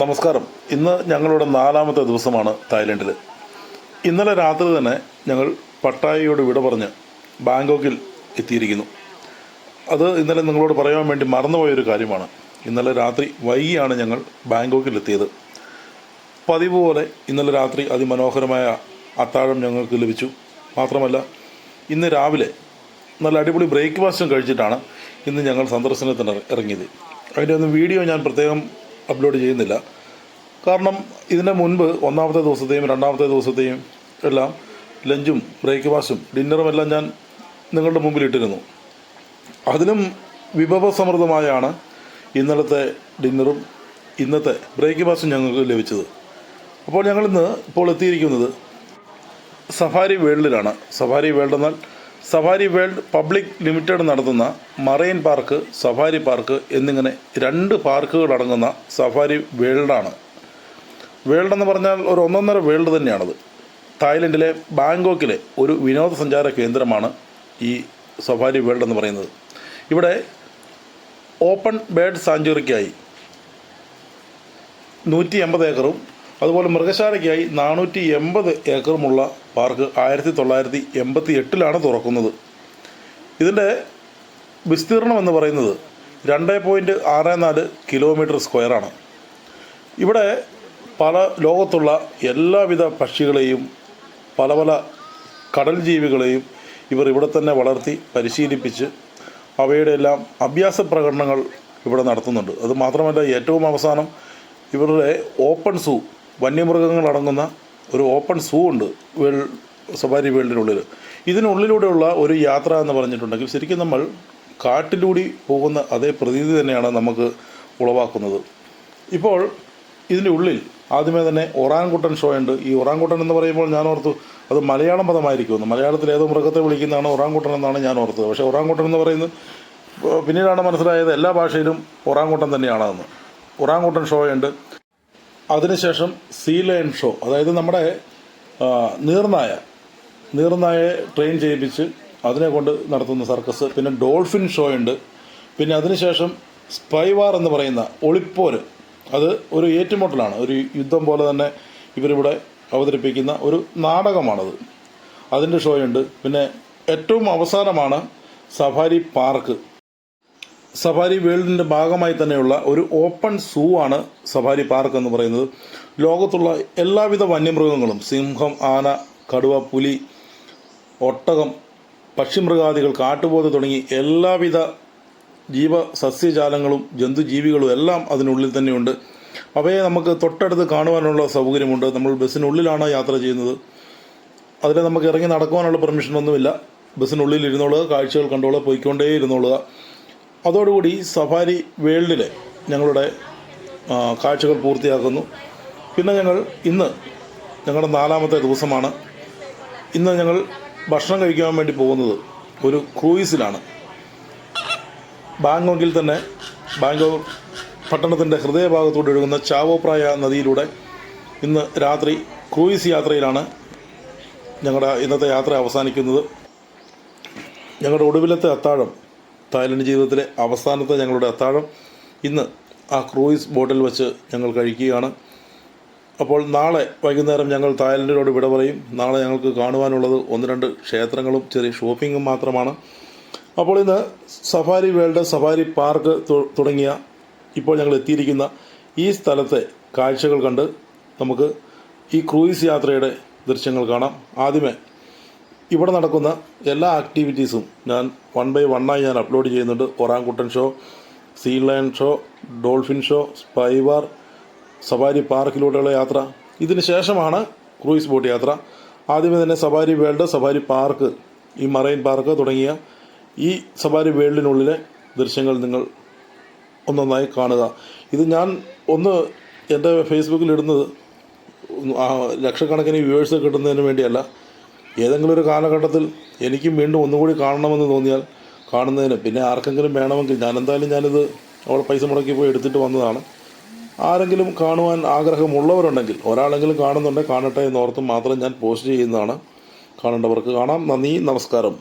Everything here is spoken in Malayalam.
നമസ്കാരം. ഇന്ന് ഞങ്ങളുടെ നാലാമത്തെ ദിവസമാണ് തായ്ലൻഡിൽ. ഇന്നലെ രാത്രി തന്നെ ഞങ്ങൾ പട്ടായയോട് വിട പറഞ്ഞ് ബാങ്കോക്കിൽ എത്തിയിരിക്കുന്നു. അത് ഇന്നലെ നിങ്ങളോട് പറയാൻ വേണ്ടി മറന്നുപോയൊരു കാര്യമാണ്. ഇന്നലെ രാത്രി വൈകിയാണ് ഞങ്ങൾ ബാങ്കോക്കിൽ എത്തിയത്. പതിവ് പോലെ ഇന്നലെ രാത്രി അതിമനോഹരമായ അത്താഴം ഞങ്ങൾക്ക് ലഭിച്ചു. മാത്രമല്ല ഇന്ന് രാവിലെ നല്ല അടിപൊളി ബ്രേക്ക്ഫാസ്റ്റും കഴിച്ചിട്ടാണ് ഇന്ന് ഞങ്ങൾ സന്ദർശനത്തിന് ഇറങ്ങിയത്. അതിന്റെ ഒന്ന് വീഡിയോ ഞാൻ പ്രത്യേകം അപ്ലോഡ് ചെയ്യുന്നില്ല. കാരണം ഇതിന് മുൻപ് ഒന്നാമത്തെ ദിവസത്തെയും രണ്ടാമത്തെ ദിവസത്തെയും എല്ലാം ലഞ്ചും ബ്രേക്ക്ഫാസ്റ്റും ഡിന്നറും എല്ലാം ഞാൻ നിങ്ങളുടെ മുമ്പിൽ ഇട്ടിരുന്നു. അതിലും വിഭവസമൃദ്ധമായാണ് ഇന്നലത്തെ ഡിന്നറും ഇന്നത്തെ ബ്രേക്ക്ഫാസ്റ്റും ഞങ്ങൾക്ക് ലഭിച്ചത്. അപ്പോൾ ഞങ്ങളിന്ന് ഇപ്പോൾ എത്തിയിരിക്കുന്നത് സഫാരി വേൾഡിലാണ്. സഫാരി വേൾഡ് എന്നാൽ സഫാരി വേൾഡ് പബ്ലിക് ലിമിറ്റഡ് നടത്തുന്ന മറൈൻ പാർക്ക് സഫാരി പാർക്ക് എന്നിങ്ങനെ രണ്ട് പാർക്കുകൾ അടങ്ങുന്ന സഫാരി വേൾഡാണ്. വേൾഡ് എന്ന് പറഞ്ഞാൽ ഒരു ഒന്നൊന്നര വേൾഡ് തന്നെയാണത്. തായ്ലൻഡിലെ ബാങ്കോക്കിലെ ഒരു വിനോദസഞ്ചാര കേന്ദ്രമാണ് ഈ സഫാരി വേൾഡ് എന്ന് പറയുന്നത്. ഇവിടെ ഓപ്പൺ ബേർഡ് സാഞ്ചുറിക്കായി നൂറ്റി എൺപത് ഏക്കറും അതുപോലെ മൃഗശാലയ്ക്കായി നാനൂറ്റി എൺപത് ഏക്കറുമുള്ള പാർക്ക് ആയിരത്തി തൊള്ളായിരത്തി എൺപത്തി എട്ടിലാണ് തുറക്കുന്നത്. ഇതിന്റെ വിസ്തീർണം എന്ന് പറയുന്നത് രണ്ട് പോയിന്റ് ആറ് നാല് കിലോമീറ്റർ സ്ക്വയറാണ് ഇവിടെ പല ലോകത്തുള്ള എല്ലാവിധ പക്ഷികളെയും പല പല കടൽ ജീവികളെയും ഇവർ ഇവിടെ തന്നെ വളർത്തി പരിശീലിപ്പിച്ച് അവയുടെ എല്ലാം അഭ്യാസ പ്രകടനങ്ങൾ ഇവിടെ നടത്തുന്നുണ്ട്. അത് മാത്രമല്ല ഏറ്റവും അവസാനം ഇവരുടെ ഓപ്പൺ സൂ വന്യമൃഗങ്ങളടങ്ങുന്ന ഒരു ഓപ്പൺ സൂ ഉണ്ട് വേൾഡ് സഫാരി വേൾഡിനുള്ളിൽ. ഇതിനുള്ളിലൂടെയുള്ള ഒരു യാത്ര എന്ന് പറഞ്ഞിട്ടുണ്ടെങ്കിൽ ശരിക്കും നമ്മൾ കാട്ടിലൂടി പോകുന്ന അതേ പ്രതീതി തന്നെയാണ് നമുക്ക് ഉളവാക്കുന്നത്. ഇപ്പോൾ ഇതിന്റെ ഉള്ളിൽ ആദ്യമേ തന്നെ ഒറാൻകുട്ടൻ ഷോ ഉണ്ട്. ഈ ഒറാൻകുട്ടൻ എന്ന് പറയുമ്പോൾ ഞാൻ ഓർത്തു അത് മലയാളം പദമായിരിക്കുമെന്ന്. മലയാളത്തിൽ ഏതോ മൃഗത്തെ വിളിക്കുന്നതാണ് ഒറാൻകുട്ടൻ എന്നാണ് ഞാൻ ഓർത്തത്. പക്ഷേ ഒറാൻകുട്ടൻ എന്ന് പറയുന്നത് പിന്നീടാണ് മനസ്സിലായത് എല്ലാ ഭാഷയിലും ഒറാൻകുട്ടൻ തന്നെയാണെന്ന്. ഒറാൻകുട്ടൻ ഷോ ഉണ്ട്. അതിനുശേഷം സീ ലയൺ ഷോ അതായത് നമ്മുടെ നീർനായ നീർനായെ ട്രെയിൻ ചെയ്യിപ്പിച്ച് അതിനെ കൊണ്ട് നടത്തുന്ന സർക്കസ് പിന്നെ ഡോൾഫിൻ ഷോ ഉണ്ട്. പിന്നെ അതിനുശേഷം സ്പൈവാർ എന്ന് പറയുന്ന ഒളിപ്പോര് അത് ഒരു ഏറ്റുമുട്ടലാണ്. ഒരു യുദ്ധം പോലെ തന്നെ ഇവരിവിടെ അവതരിപ്പിക്കുന്ന ഒരു നാടകമാണത്. അതിന്റെ ഷോയുണ്ട് പിന്നെ ഏറ്റവും അവസാനമാണ് സഫാരി പാർക്ക്. സഫാരി വേൾഡിന്റെ ഭാഗമായി തന്നെയുള്ള ഒരു ഓപ്പൺ സൂ ആണ് സഫാരി പാർക്ക് എന്ന് പറയുന്നത്. ലോകത്തുള്ള എല്ലാവിധ വന്യമൃഗങ്ങളും സിംഹം ആന കടുവ പുലി ഒട്ടകം പക്ഷിമൃഗാദികൾ കാട്ടുപോത്ത് തുടങ്ങി എല്ലാവിധ ജീവ സസ്യജാലങ്ങളും ജന്തുജീവികളും എല്ലാം അതിനുള്ളിൽ തന്നെയുണ്ട്. അവയെ നമുക്ക് തൊട്ടടുത്ത് കാണുവാനുള്ള സൗകര്യമുണ്ട്. നമ്മൾ ബസ്സിനുള്ളിലാണ് യാത്ര ചെയ്യുന്നത്. അതിൽ നമുക്ക് ഇറങ്ങി നടക്കുവാനുള്ള പെർമിഷനൊന്നുമില്ല. ബസ്സിനുള്ളിൽ ഇരുന്നോളുക കാഴ്ചകൾ കണ്ടോളുക പോയിക്കൊണ്ടേ ഇരുന്നോളുക അതോടുകൂടി സഫാരി വേൾഡിലെ ഞങ്ങളുടെ കാഴ്ചകൾ പൂർത്തിയാക്കുന്നു. പിന്നെ ഞങ്ങൾ ഇന്ന് ഞങ്ങളുടെ നാലാമത്തെ ദിവസമാണ്. ഇന്ന് ഞങ്ങൾ ഭക്ഷണം കഴിക്കാൻ വേണ്ടി പോകുന്നത് ഒരു ക്രൂയിസിലാണ്. ബാങ്കോക്കിൽ തന്നെ ബാങ്കോക്ക് പട്ടണത്തിന്റെ ഹൃദയഭാഗത്തോട് ഒഴുകുന്ന ചാവോപ്രായ നദിയിലൂടെ ഇന്ന് രാത്രി ക്രൂയിസ് യാത്രയിലാണ് ഞങ്ങളുടെ ഇന്നത്തെ യാത്ര അവസാനിക്കുന്നത്. ഞങ്ങളുടെ ഒടുവിലത്തെ അത്താഴം തായ്ലൻഡ് ജീവിതത്തിലെ അവസാനത്തെ ഞങ്ങളുടെ അത്താഴം. ഇന്ന് ആ ക്രൂയിസ് ബോട്ടിൽ വെച്ച് ഞങ്ങൾ കഴിക്കുകയാണ്. അപ്പോൾ നാളെ വൈകുന്നേരം ഞങ്ങൾ തായ്ലൻഡിനോട് വിട പറയും. നാളെ ഞങ്ങൾക്ക് കാണുവാനുള്ളത് ഒന്ന് രണ്ട് ക്ഷേത്രങ്ങളും ചെറിയ ഷോപ്പിങ്ങും മാത്രമാണ്. അപ്പോൾ ഇന്ന് സഫാരി വേൾഡ് സഫാരി പാർക്ക് തുടങ്ങിയ ഇപ്പോൾ ഞങ്ങൾ എത്തിയിരിക്കുന്ന ഈ സ്ഥലത്തെ കാഴ്ചകൾ കണ്ട് നമുക്ക് ഈ ക്രൂയിസ് യാത്രയുടെ ദൃശ്യങ്ങൾ കാണാം. ആദ്യമേ ഇവിടെ നടക്കുന്ന എല്ലാ ആക്ടിവിറ്റീസും ഞാൻ വൺ ബൈ വണ്ണായി ഞാൻ അപ്ലോഡ് ചെയ്യുന്നുണ്ട്. Orangutan show sea lion show dolphin show സ്പൈവാർ സവാരി പാർക്കിലൂടെയുള്ള യാത്ര. ഇതിന് ശേഷമാണ് ക്രൂയിസ് ബോട്ട് യാത്ര. ആദ്യമേ തന്നെ സവാരി വേൾഡ് സവാരി പാർക്ക് ഈ മറൈൻ പാർക്ക് തുടങ്ങിയ ഈ സവാരി വേൾഡിനുള്ളിലെ ദൃശ്യങ്ങൾ നിങ്ങൾ ഒന്നൊന്നായി കാണുക. ഇത് ഞാൻ ഒന്ന് എന്റെ ഫേസ്ബുക്കിൽ ഇടുന്നത് ലക്ഷക്കണക്കിന് വ്യൂവേഴ്സ് കിട്ടുന്നതിന് വേണ്ടിയല്ല. ഏതെങ്കിലും ഒരു കാലഘട്ടത്തിൽ എനിക്കും വീണ്ടും ഒന്നുകൂടി കാണണമെന്ന് തോന്നിയാൽ കാണുന്നതിന് പിന്നെ ആർക്കെങ്കിലും വേണമെങ്കിൽ ഞാൻ എന്തായാലും ഞാനിത് അവിടെ പൈസ മുടക്കി പോയി എടുത്തിട്ട് വന്നതാണ്. ആരെങ്കിലും കാണുവാൻ ആഗ്രഹമുള്ളവരുണ്ടെങ്കിൽ ഒരാളെങ്കിലും കാണുന്നുണ്ടെങ്കിൽ കാണട്ടെ എന്ന് ഓർത്ത് മാത്രം ഞാൻ പോസ്റ്റ് ചെയ്യുന്നതാണ്. കാണേണ്ടവർക്ക് കാണാം. നന്ദി നമസ്കാരം.